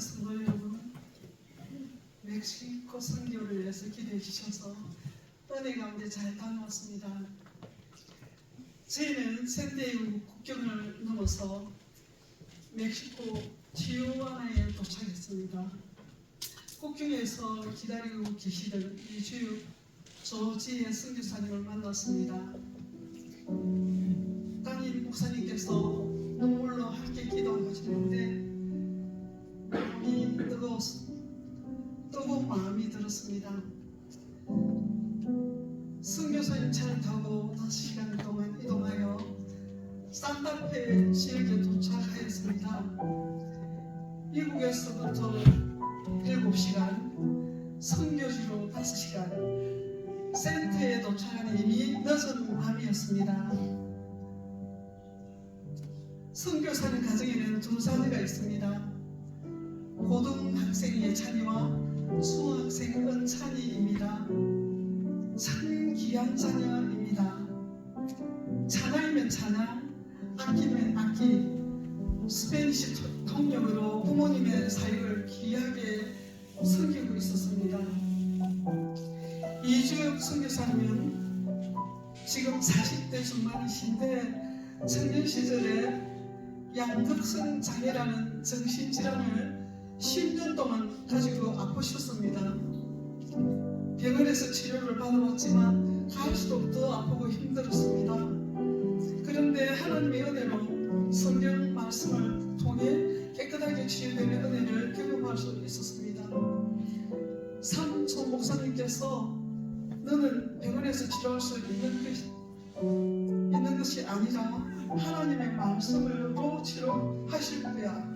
성도 여러분, 멕시코 선교를 위해서 기도해 주셔서 은혜 가운데 잘 다녀왔습니다. 저희는 샌디에고 국경을 넘어서 멕시코 티juana에 도착했습니다. 국경에서 기다리고 계시던 이주유 조지의 선교사님을 만났습니다. 담임 목사님께서 눈물로 함께 기도하시는데 뜨거운 마음이 들었습니다. 선교사님 차를 타고 5시간 동안 이동하여 산타페 지역에 도착하였습니다. 미국에서부터 7시간, 선교지로 5시간, 센터에 도착하는 이미 늦은 밤이었습니다. 선교사는 가정에는 두 자녀가 있습니다. 고등학생 예찬이와 중학생 은찬이입니다. 참 귀한 자녀입니다. 찬양이면 찬양, 악기면 악기, 스페니시 통역으로 부모님의 사역을 귀하게 섬기고 있었습니다. 이주혁 선교사님은 지금 40대 중반이신데 청년 시절에 양극성 장애라는 정신질환을 10년 동안 가지고 아프셨습니다. 병원에서 치료를 받아왔지만 갈수록 더 아프고 힘들었습니다. 그런데 하나님의 은혜로 성경 말씀을 통해 깨끗하게 치유되는 은혜를 경험할 수 있었습니다. 삼초 목사님께서 너는 병원에서 치료할 수 있는 것이, 있는 것이 아니라 하나님의 말씀으로 치료하실 거야.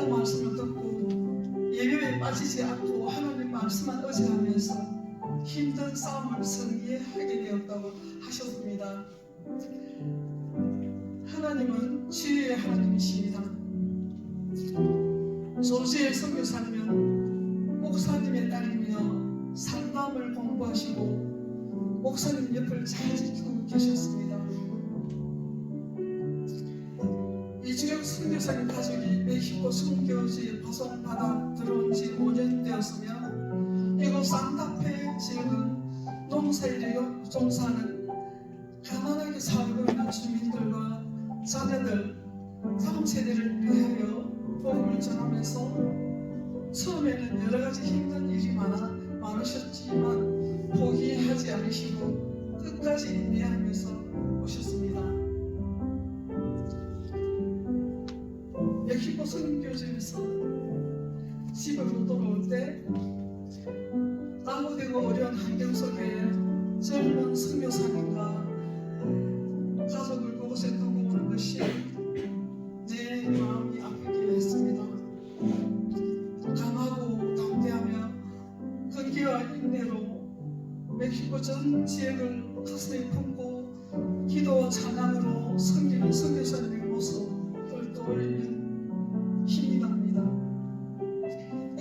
그 말씀을 듣고 예배에 빠지지 않고 하나님 말씀만 의지하면서 힘든 싸움을 승리하게 되었다고 하셨습니다. 하나님은 치유의 하나님이십니다. 조지의 선교사님은 목사님의 딸이며 상담을 공부하시고 목사님 옆을 잘 지키고 계셨습니다. 사님 가족이 멕시코 선교지 파송받아 들어온 지 5년 되었으며 이곳 산타페 지역은 농사일에 종사하는 가난하게 살고 있는 주민들과 자녀들 3세대를 위하여 복음을 전하면서 처음에는 여러 가지 힘든 일이 많아 많으셨지만 포기하지 않으시고 끝까지 인내하면서 오셨습니다. 선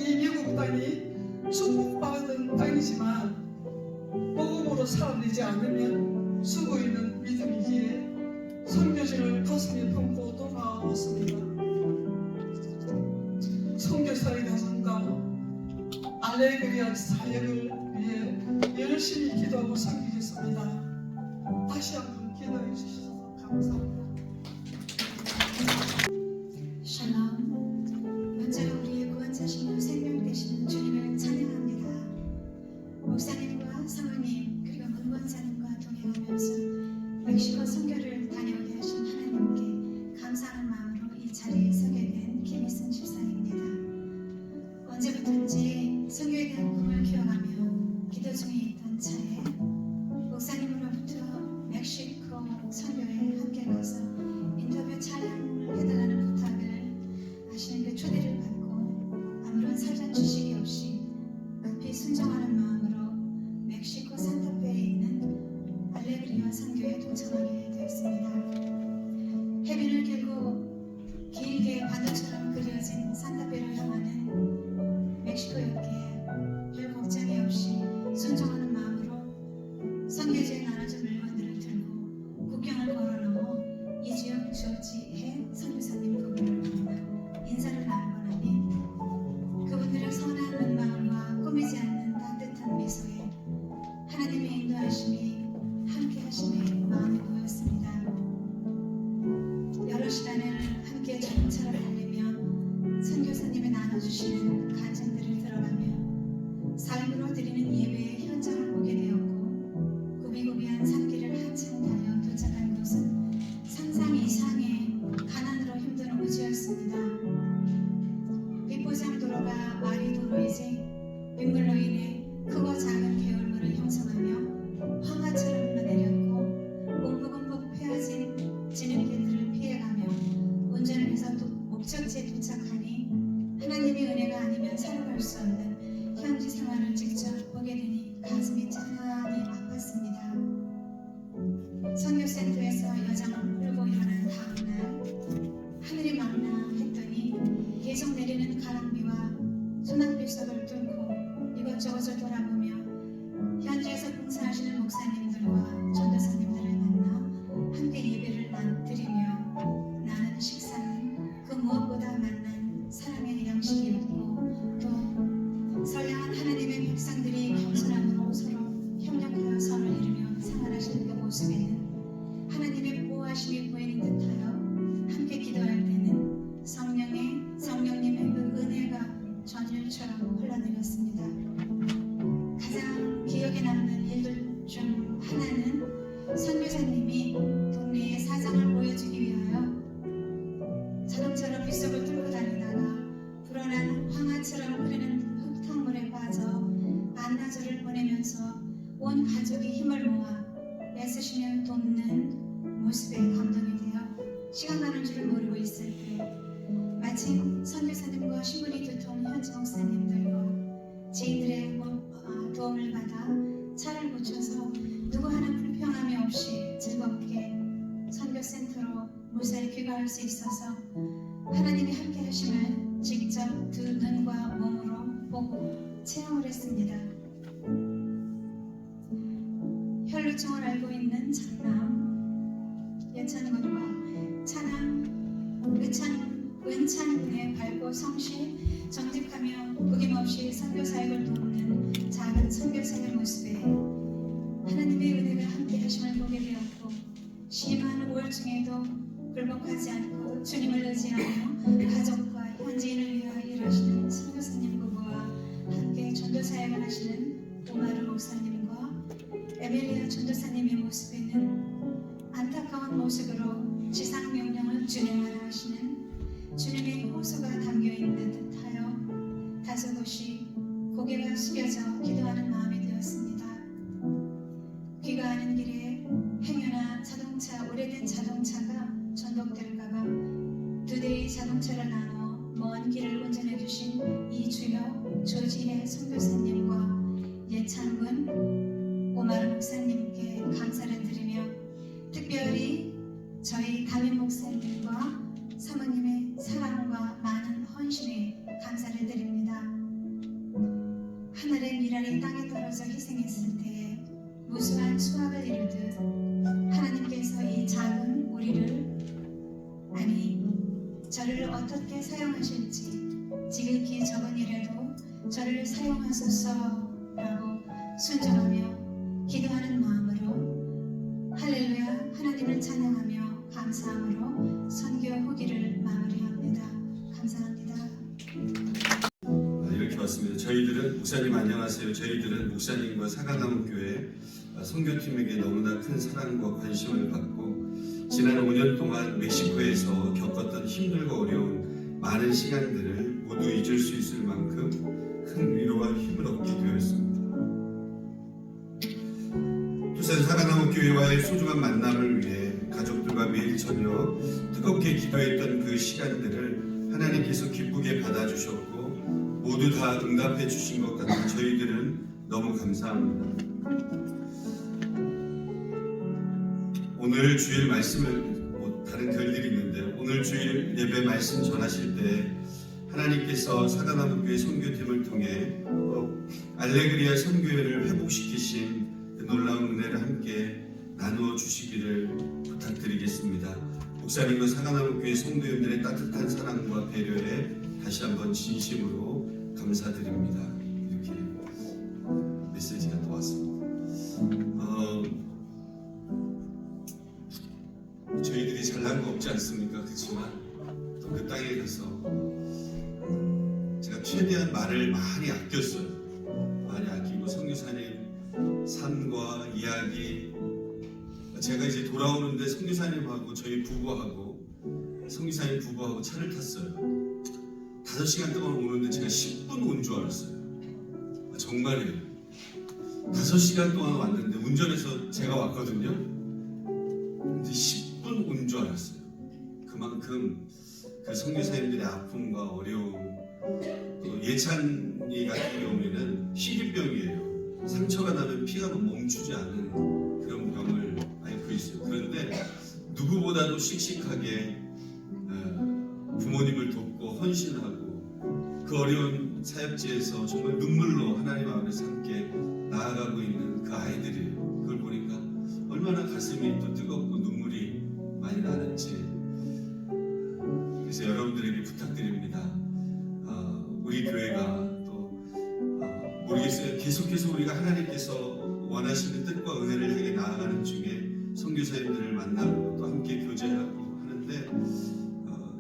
이 미국 땅이 축복받은 땅이지만 복음으로 살아내지 않으면 쓰고 있는 믿음이기에 선교지를 가슴에 품고 돌아왔습니다. 선교사의 가정과 알레그리아 사역을 위해 열심히 기도하고 섬기겠습니다. 다시 한번 기도해 주셔서 감사합니다. 바다처럼 그려진 산타페를 향하는 Send your sins 수 있어서 하나님이 함께 하심을 직접 두 눈과 몸으로 보고 체험을 했습니다. 혈루증을 앓고 있는 장남 예찬군과 찬양 의찬 은찬군의 밝고 성실 정직하며 끊임없이 선교 사역을 돕는 작은 선교사의 모습에 하나님의 은혜가 함께 하심을 보게 되었고 심한 우울증에도 굴복하지 않고 주님을 의지하며 가족과 현지인을 위하여 일하시는 선교사님 부부와 함께 전도 사역을 하시는 오마르 목사님과 에밀리아 전도사님의 모습에는 안타까운 모습으로 지상 명령을 준행하라 하시는 주님의 호소가 담겨 있는 듯하여 다소곳이 고개가 숙여져 기도하는 마음이 되었습니다. 귀가하는 길에 행여나 자동차 오래된 자동차가 전복될까봐 두 대의 자동차를 나눠 먼 길을 운전해 주신 이주혁 조지혜 선교사님과 예창군 오마르 목사님께 감사를 드리며 특별히 저희 담임 목사님과 사모님의 사랑과 많은 헌신에 감사를 드립니다. 하늘의 미랄이 땅에 떨어져 희생했을 때에 무수한 수확을 이루듯 하나님께서 이 작은 우리를 아니 저를 어떻게 사용하실지 지극히 적은 일에도 저를 사용하소서라고 순종하며 기도하는 마음으로 할렐루야 하나님을 찬양하며 감사함으로 선교 후기를 마무리합니다. 감사합니다. 왔습니다. 저희들은 목사님 안녕하세요. 저희들은 목사님과 사과나무 교회 아, 선교팀에게 너무나 큰 사랑과 관심을 받고 지난 5년 동안 멕시코에서 겪었던 힘들고 어려운 많은 시간들을 모두 잊을 수 있을 만큼 큰 위로와 힘을 얻게 되었습니다. 부산 사과나무 교회와의 소중한 만남을 위해 가족들과 매일 저녁 뜨겁게 기도했던 그 시간들을 하나님께서 기쁘게 받아주셨고 모두 다 응답해 주신 것 같아 저희들은 너무 감사합니다. 오늘 주일 말씀을 뭐 다른 글들이 있는데 오늘 주일 예배 말씀 전하실 때 하나님께서 사과나무 교회 선교팀을 통해 어, 알레그리아 선교회를 회복시키신 그 놀라운 은혜를 함께 나누어 주시기를 부탁드리겠습니다. 목사님과 사과나무 교회 성도님들의 따뜻한 사랑과 배려에 다시 한번 진심으로 감사드립니다. 이렇게 메시지가 또 왔습니다. 어, 저희들이 잘난 거 없지 않습니까? 그렇지만 또 그 땅에 가서 제가 최대한 말을 많이 아꼈어요. 많이 아끼고 성교사님 삶과 이야기 제가 이제 돌아오는데 성교사님하고 저희 부부하고 성교사님 부부하고 차를 탔어요. 다섯 시간 동안 오는데 제가 10분 온 줄 알았어요. 아, 정말이에요. 다섯 시간 동안 왔는데 운전해서 제가 왔거든요. 근데 10분 온 줄 알았어요. 그만큼 그 선교사님들의 아픔과 어려움, 또 예찬이 같은 경우에는 희귀병이에요. 상처가 나면 피가 멈추지 않는 그런 병을 앓고 있어요. 그런데 누구보다도 씩씩하게 어, 부모님을 헌신하고 그 어려운 사역지에서 정말 눈물로 하나님 앞에서 함께 나아가고 있는 그 아이들이 그걸 보니까 얼마나 가슴이 또 뜨겁고 눈물이 많이 나는지 그래서 여러분들에게 부탁드립니다. 어, 우리 교회가 또 어, 모르겠어요. 계속해서 우리가 하나님께서 원하시는 뜻과 은혜를 향해 나아가는 중에 선교사님들을 만나고 또 함께 교제하고 하는데 어,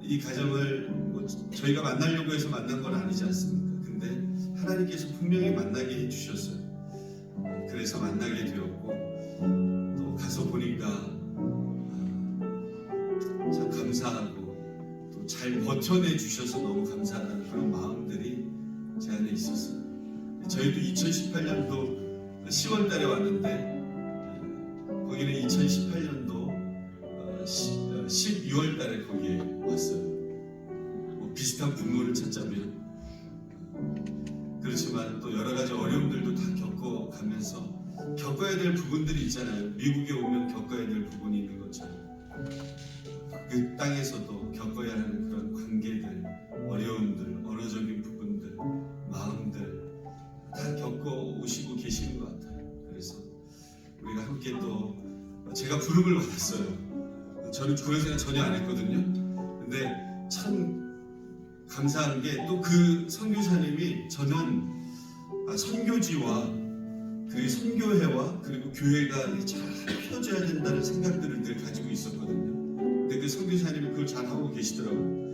이 가정을 뭐 저희가 만나려고 해서 만난 건 아니지 않습니까? 근데 하나님께서 분명히 만나게 해주셨어요. 어, 그래서 만나게 되었고 또 가서 보니까 어, 참 감사하고 또 잘 버텨내 주셔서 너무 감사하다는 그런 마음들이 제 안에 있었어요. 저희도 2018년도 10월 달에 왔는데 어, 거기는 2018년도 12월 달에 거기에 왔어요. 뭐 비슷한 분모를 찾자면 어, 그렇지만 또 여러 가지 어려움들도 다 겪어가면서 겪어야 될 부분들이 있잖아요. 미국에 오면 겪어야 될 부분이 있는 것처럼 그 땅에서도 겪어야 하는 그런 관계들, 어려움들, 언어적인 부분들, 마음들 다 겪어 오시고 계시는 것 같아요. 그래서 우리가 함께 또 제가 부름을 받았어요. 저는 생각 전혀 안 했거든요. 근데 참 감사한 게 또 그 선교사님이 저는 아, 선교지와 그 선교회와 그리고 교회가 잘 펴져야 된다는 생각들을 늘 가지고 있었거든요. 근데 그 선교사님이 그걸 잘 하고 계시더라고요.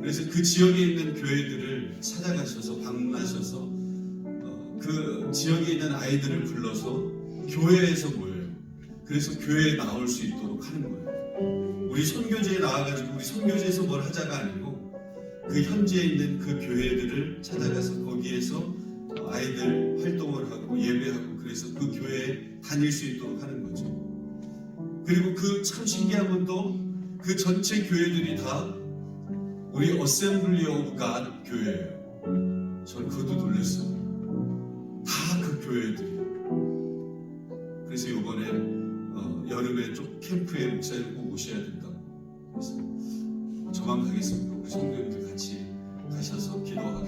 그래서 그 지역에 있는 교회들을 찾아가셔서 방문하셔서 어, 그 지역에 있는 아이들을 불러서 교회에서 모여요. 그래서 교회에 나올 수 있도록 하는 거예요. 우리 선교제에 나와가지고 우리 선교제에서 뭘 하자가 아니고 그 현지에 있는 그 교회들을 찾아가서 거기에서 어, 아이들 활동을 하고 예배하고 그래서 그 교회에 다닐 수 있도록 하는 거죠. 그리고 그 참 신기한 건도 그 전체 교회들이 다 우리 어셈블리 오브 갓 교회예요. 전 그것도 놀랐어요. 다 그 교회들이. 그래서 이번에 어, 여름에 좀 캠프에 목사님 꼭 오셔야 된다. 그래서 저만 가겠습니다. 우리 성도님들 같이 가셔서 기도하고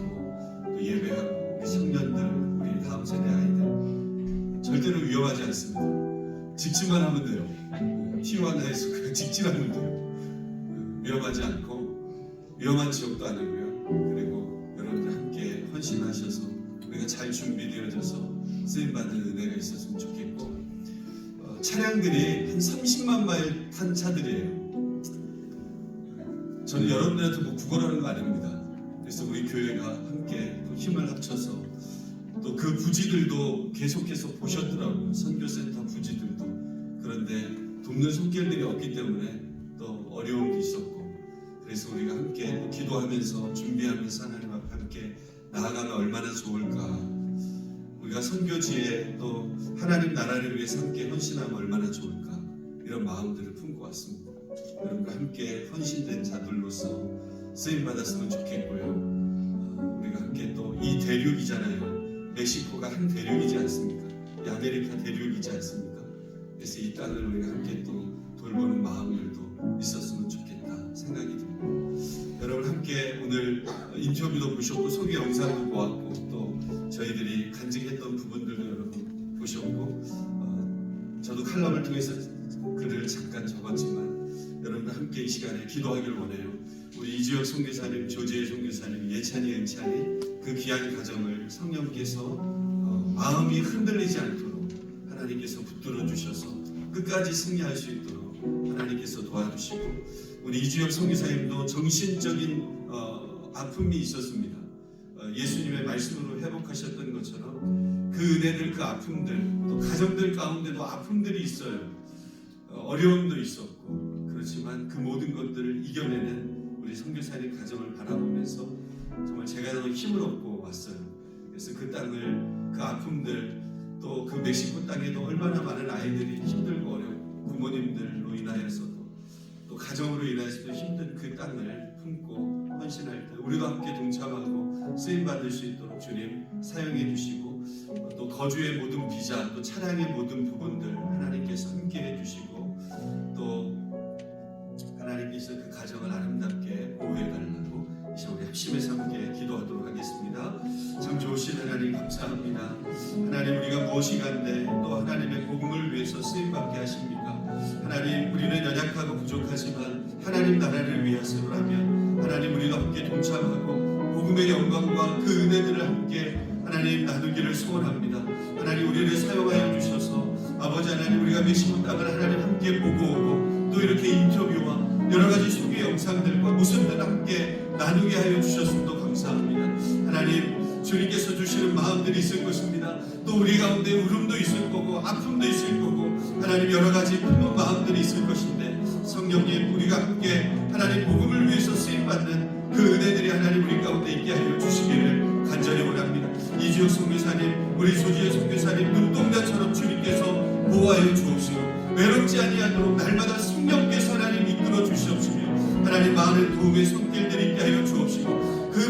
또 예배하고 우리 청년들, 우리 다음 세대 아이들 절대로 위험하지 않습니다. 직진만 하면 돼요. 티와나에서 그냥 직진하면 돼요. 위험하지 않고 위험한 지역도 아니고요. 그리고 여러분들 함께 헌신하셔서 우리가 잘 준비되어져서 쓰임 받는 은혜가 있었으면 좋겠고 어, 차량들이 한 30만 마일 탄 차들이에요. 저는 여러분들한테 뭐 구걸하는 거 아닙니다. 그래서 우리 교회가 함께 또 힘을 합쳐서 또 그 부지들도 계속해서 보셨더라고요. 선교센터 부지들도. 그런데 돕는 손길들이 없기 때문에 또 어려움도 있었고 그래서 우리가 함께 또 기도하면서 준비하면서 하나님 앞에 함께 나아가면 얼마나 좋을까 우리가 선교지에 또 하나님 나라를 위해서 함께 헌신하면 얼마나 좋을까? 이런 마음들을 품고 왔습니다. 여러분과 함께 헌신된 자들로서 쓰임 받았으면 좋겠고요. 어, 우리가 함께 또 이 대륙이잖아요. 멕시코가 한 대륙이지 않습니까? 이 아메리카 대륙이지 않습니까? 그래서 이 땅을 우리가 함께 또 돌보는 마음들도 있었으면 좋겠다 생각이 듭니다. 여러분 함께 오늘 인터뷰도 보셨고 소개 영상도 보았고 했던 부분들도 여러분 보셨고 어, 저도 칼럼을 통해서 글을 잠깐 적었지만 여러분과 함께 이 시간에 기도하길 원해요. 우리 이주혁 선교사님, 조재희 선교사님, 예찬이, 은찬이 그 귀한 가정을 성령께서 어, 마음이 흔들리지 않도록 하나님께서 붙들어 주셔서 끝까지 승리할 수 있도록 하나님께서 도와주시고 우리 이주혁 성기사님도 정신적인 어, 아픔이 있었습니다. 어, 예수님의 말씀으로 회복하셨던 것처럼 그 은혜들, 그 아픔들, 또 가정들 가운데도 아픔들이 있어요. 어, 어려움도 있었고 그렇지만 그 모든 것들을 이겨내는 우리 성교사님 가정을 바라보면서 정말 제가 너무 힘을 얻고 왔어요. 그래서 그 땅을 그 아픔들 또 그 멕시코 땅에도 얼마나 많은 아이들이 힘들고 어렵고 부모님들로 인하여서도 또 가정으로 인하여서도 힘든 그 땅을 품고 헌신할 때 우리도 함께 동참하고 쓰임 받을 수 있도록 주님 사용해 주시고 또 거주의 모든 비자 또 차량의 모든 부분들 하나님께서 함께 해 주시고 또 하나님께서 그 가정을 아름답게 보호해 달라고 이제 우리 합심해서 함께 기도하도록 하겠습니다. 주신 하나님 감사합니다. 하나님 우리가 무엇이 간데 또 하나님의 복음을 위해서 쓰임 받게 하십니까? 하나님 우리는 연약하고 부족하지만 하나님 나라를 위해서라면 하나님 우리가 함께 동참하고 복음의 영광과 그 은혜들을 함께 하나님 나누기를 소원합니다. 하나님 우리를 사용하여 주셔서 아버지 하나님 우리가 메시고 땅을 하나님 함께 보고 오고 또 이렇게 인터뷰와 여러 가지 소개 영상들과 모습들 함께 나누게 하여 주셨음도 감사합니다. 하나님 주님께서 주시는 마음들이 있을 것입니다. 또 우리 가운데 울음도 있을 거고 아픔도 있을 거고 하나님 여러 가지 품은 마음들이 있을 것인데 성령님 우리가 함께 하나님 복음을 위해서 쓰임 받는 그 은혜들이 하나님 우리 가운데 있게 하여 주시기를 간절히 원합니다. 이주혁 선교사님 우리 소지의 선교사님 눈동자처럼 주님께서 보호하여 주옵시고 외롭지 아니하도록 날마다 성령께서 하나님 이끌어 주시옵시며 하나님 많은 도움의 손길들이 있게 하여 주옵시고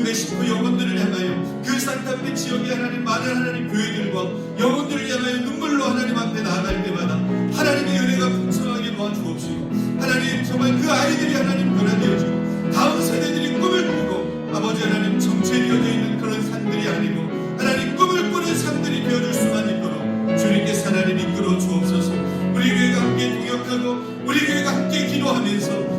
그 멕시코 영혼들을 향하여 그 산타페 지역의 하나님 많은 하나님 교회들과 영혼들을 향하여 눈물로 하나님 앞에 나아갈 때마다 하나님의 은혜가 풍성하게 도와주옵시고 하나님 정말 그 아이들이 하나님 변화되어지고 다음 세대들이 꿈을 꾸고 아버지 하나님 정체되어져 있는 그런 산들이 아니고 하나님 꿈을 꾸는 산들이 되어줄 수만 있도록 주님께서 하나님 이끌어 주옵소서. 우리 교회가 함께 동역하고 우리 교회가 함께 기도하면서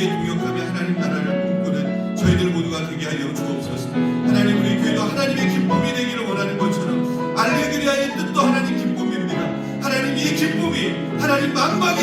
함께 동역하며 하나님 나라를 꿈꾸는 저희들 모두가 되게 하여 주옵소서. 하나님 우리 교회도 하나님의 기쁨이 되기를 원하는 것처럼 알레그리아의 뜻도 하나님 기쁨입니다. 하나님 이 기쁨이 하나님 만방에